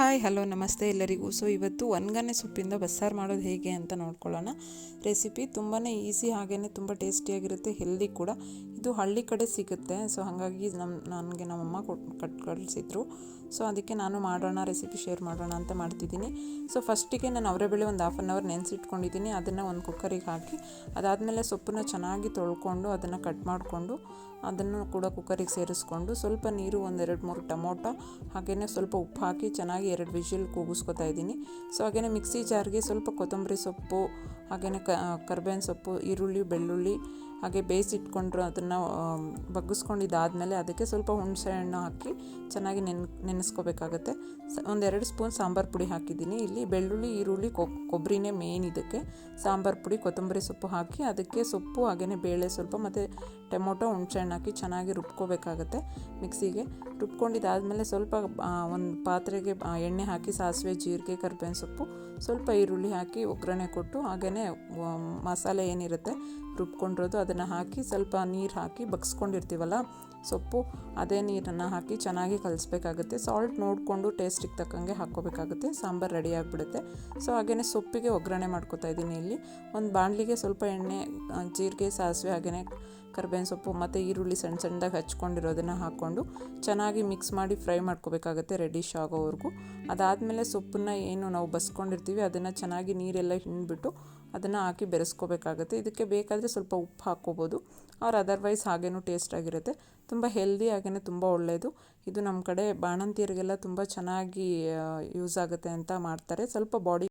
Hi, hello, ನಮಸ್ತೆ ಎಲ್ಲರಿಗೂ. So, ಇವತ್ತು ಒನ್ಗನೆ ಸೊಪ್ಪಿಂದ ಬಸ್ಸಾರು ಮಾಡೋದು ಹೇಗೆ ಅಂತ ನೋಡ್ಕೊಳ್ಳೋಣ. ರೆಸಿಪಿ ತುಂಬಾ ಈಸಿ ಹಾಗೆಯೇ ತುಂಬ ಟೇಸ್ಟಿಯಾಗಿರುತ್ತೆ, ಹೆಲ್ದಿ ಕೂಡ. ಇದು ಹಳ್ಳಿ ಕಡೆ ಸಿಗುತ್ತೆ. ಸೊ ಹಾಗಾಗಿ ನಮ್ಮ ನನಗೆ ನಮ್ಮಮ್ಮ ಕೊಟ್ಟು ಕಟ್ ಕಳಿಸಿದ್ರು ಸೊ ಅದಕ್ಕೆ ನಾನು ಮಾಡೋಣ, ರೆಸಿಪಿ ಶೇರ್ ಮಾಡೋಣ ಅಂತ ಮಾಡ್ತಿದ್ದೀನಿ. ಸೊ ಫಸ್ಟಿಗೆ ನಾನು ಅವರೆಬೇಳೆ ಒಂದು ಹಾಫ್ ಆನ್ ಅವರ್ ನೆನೆಸಿಟ್ಕೊಂಡಿದ್ದೀನಿ. ಅದನ್ನು ಒಂದು ಕುಕ್ಕರಿಗೆ ಹಾಕಿ, ಅದಾದಮೇಲೆ ಸೊಪ್ಪನ್ನ ಚೆನ್ನಾಗಿ ತೊಳ್ಕೊಂಡು ಅದನ್ನು ಕಟ್ ಮಾಡಿಕೊಂಡು ಅದನ್ನು ಕೂಡ ಕುಕ್ಕರಿಗೆ ಸೇರಿಸ್ಕೊಂಡು ಸ್ವಲ್ಪ ನೀರು ಒಂದೆರಡು ಮೂರು ಟೊಮೊಟೊ ಹಾಗೆಯೇ ಸ್ವಲ್ಪ ಉಪ್ಪು ಹಾಕಿ ಚೆನ್ನಾಗಿ ಎರಡು ವಿಷಲ್ ಕೂಗಿಸ್ಕೊತಾ ಇದ್ದೀನಿ. ಸೊ ಹಾಗೇ ಮಿಕ್ಸಿ ಜಾರ್ಗೆ ಸ್ವಲ್ಪ ಕೊತ್ತಂಬರಿ ಸೊಪ್ಪು ಹಾಗೆಯೇ ಕ, ಕರ್ಬೇವಿನ ಸೊಪ್ಪು, ಈರುಳ್ಳಿ, ಬೆಳ್ಳುಳ್ಳಿ ಹಾಗೆ ಬೇಯಿಸಿಟ್ಕೊಂಡ್ರು ಅದನ್ನು ಬಗ್ಗಿಸ್ಕೊಂಡಿದ್ದಾದಮೇಲೆ ಅದಕ್ಕೆ ಸ್ವಲ್ಪ ಹುಣಸೆ ಹಣ್ಣು ಹಾಕಿ ಚೆನ್ನಾಗಿ ನೆನ್, ನೆನೆಸ್ಕೋಬೇಕಾಗತ್ತೆ. ಒಂದೆರಡು ಸ್ಪೂನ್ ಸಾಂಬಾರು ಪುಡಿ ಹಾಕಿದ್ದೀನಿ. ಇಲ್ಲಿ ಬೆಳ್ಳುಳ್ಳಿ, ಈರುಳ್ಳಿ ಕೊಬ್ಬರಿನೇ ಮೇನ್ ಇದಕ್ಕೆ. ಸಾಂಬಾರು ಪುಡಿ, ಕೊತ್ತಂಬರಿ ಸೊಪ್ಪು ಹಾಕಿ ಅದಕ್ಕೆ ಸೊಪ್ಪು, ಹಾಗೆಯೇ ಬೇಳೆ ಸ್ವಲ್ಪ ಮತ್ತು ಟೊಮೊಟೊ, ಹುಣಸೆಹಣ್ಣು ಹಾಕಿ ಚೆನ್ನಾಗಿ ರುಬ್ಕೋಬೇಕಾಗತ್ತೆ ಮಿಕ್ಸಿಗೆ. ರುಬ್ಕೊಂಡಿದ್ದಾದಮೇಲೆ ಸ್ವಲ್ಪ ಒಂದು ಪಾತ್ರೆಗೆ ಎಣ್ಣೆ ಹಾಕಿ ಸಾಸಿವೆ, ಜೀರಿಗೆ, ಕರ್ಬೇವಿನ ಸೊಪ್ಪು, ಸ್ವಲ್ಪ ಈರುಳ್ಳಿ ಹಾಕಿ ಒಗ್ಗರಣೆ ಕೊಟ್ಟು ಹಾಗೆಯೇ ಮಸಾಲೆ ಏನಿರುತ್ತೆ ರುಬ್ಕೊಂಡಿರೋದು ಅದನ್ನು ಹಾಕಿ ಸ್ವಲ್ಪ ನೀರು ಹಾಕಿ ಬಗ್ಸ್ಕೊಂಡಿರ್ತೀವಲ್ಲ ಸೊಪ್ಪು, ಅದೇ ನೀರನ್ನು ಹಾಕಿ ಚೆನ್ನಾಗಿ ಕಲಿಸ್ಬೇಕಾಗುತ್ತೆ. ಸಾಲ್ಟ್ ನೋಡಿಕೊಂಡು ಟೇಸ್ಟಿಗೆ ತಕ್ಕಂಗೆ ಹಾಕ್ಕೋಬೇಕಾಗುತ್ತೆ. ಸಾಂಬಾರು ರೆಡಿ ಆಗಿಬಿಡುತ್ತೆ. ಸೊ ಹಾಗೆಯೇ ಸೊಪ್ಪಿಗೆ ಒಗ್ಗರಣೆ ಮಾಡ್ಕೊತಾ ಇದ್ದೀನಿ ಇಲ್ಲಿ. ಒಂದು ಬಾಣಲಿಗೆ ಸ್ವಲ್ಪ ಎಣ್ಣೆ ಜೀರಿಗೆ, ಸಾಸಿವೆ ಹಾಗೆಯೇ ಕರ್ಬೇವಿನ ಸೊಪ್ಪು, ಮತ್ತು ಈರುಳ್ಳಿ ಸಣ್ಣ ಸಣ್ಣದಾಗಿ ಹಚ್ಕೊಂಡಿರೋದನ್ನು ಹಾಕ್ಕೊಂಡು ಚೆನ್ನಾಗಿ ಮಿಕ್ಸ್ ಮಾಡಿ ಫ್ರೈ ಮಾಡ್ಕೋಬೇಕಾಗುತ್ತೆ ರೆಡಿಶ್ ಆಗೋವರೆಗೂ. ಅದಾದಮೇಲೆ ಸೊಪ್ಪನ್ನು ಏನು ನಾವು ಬಸ್ಕೊಂಡಿರ್ತೀವಿ, ಅದನ್ನು ಚೆನ್ನಾಗಿ ನೀರೆಲ್ಲ ಹಿಂಡ್ಬಿಟ್ಟು ಅದನ್ನು ಹಾಕಿ ಬೆರೆಸ್ಕೋಬೇಕಾಗುತ್ತೆ. ಇದಕ್ಕೆ ಬೇಕಾದರೆ ಸ್ವಲ್ಪ ಉಪ್ಪು ಹಾಕ್ಕೋಬೋದು. ಅವ್ರು ಅದರ್ವೈಸ್ ಹಾಗೇನೂ ಟೇಸ್ಟಾಗಿರುತ್ತೆ ತುಂಬ ಹೆಲ್ದಿ ಹಾಗೆಯೇ ತುಂಬ ಒಳ್ಳೆಯದು ಇದು ನಮ್ಮ ಕಡೆ ಬಾಣಂತಿಯರಿಗೆಲ್ಲ ತುಂಬ ಚೆನ್ನಾಗಿ ಯೂಸ್ ಆಗುತ್ತೆ ಅಂತ ಮಾಡ್ತಾರೆ. ಸ್ವಲ್ಪ ಬಾಡಿ